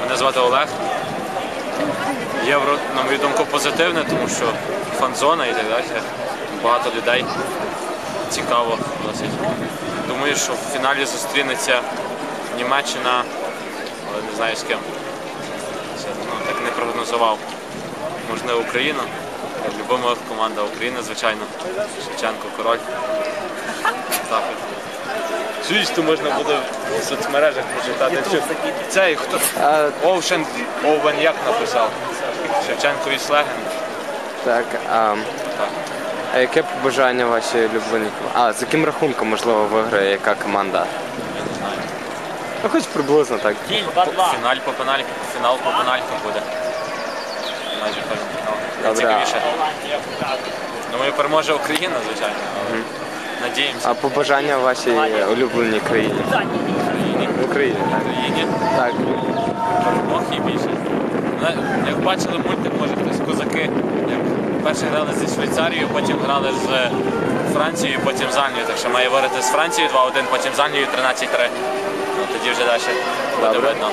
Мене звати Олег. Євро, на мою думку, позитивне, тому що фан-зона і так далі. Багато людей. Цікаво. Думаю, що в фіналі зустрінеться Німеччина, але не знаю з ким. Це, ну, так не прогнозував. Можливо, Україна. Любима команда України, звичайно. Шевченко, король. Так. То можна буде в соцмережах почитати. Що... Цей хто? Овшен Овен як написав? Шевченкові слеген. Так, а, а яке побажання ваші улюблені команди? А, з яким рахунком, можливо, виграє яка команда? Я не знаю. Ну, хоч приблизно так. Фіналь по пенальті, фінал по пенальтам буде. Майже певно фінал. Добре. Найцікавіше. Думаю, переможе Україна, звичайно. але Надіємося. А побажання вашій улюбленій країні? Україні. В Україні, так. Україні. Так. І більше. Ну, Як бачили мультик, може хтось козаки, як перше грали зі Швейцарією, потім грали з Францією, потім з Англією. Так що має виграти з Францією 2-1, потім з Англією 13-3. Ну, тоді вже далі буде видно.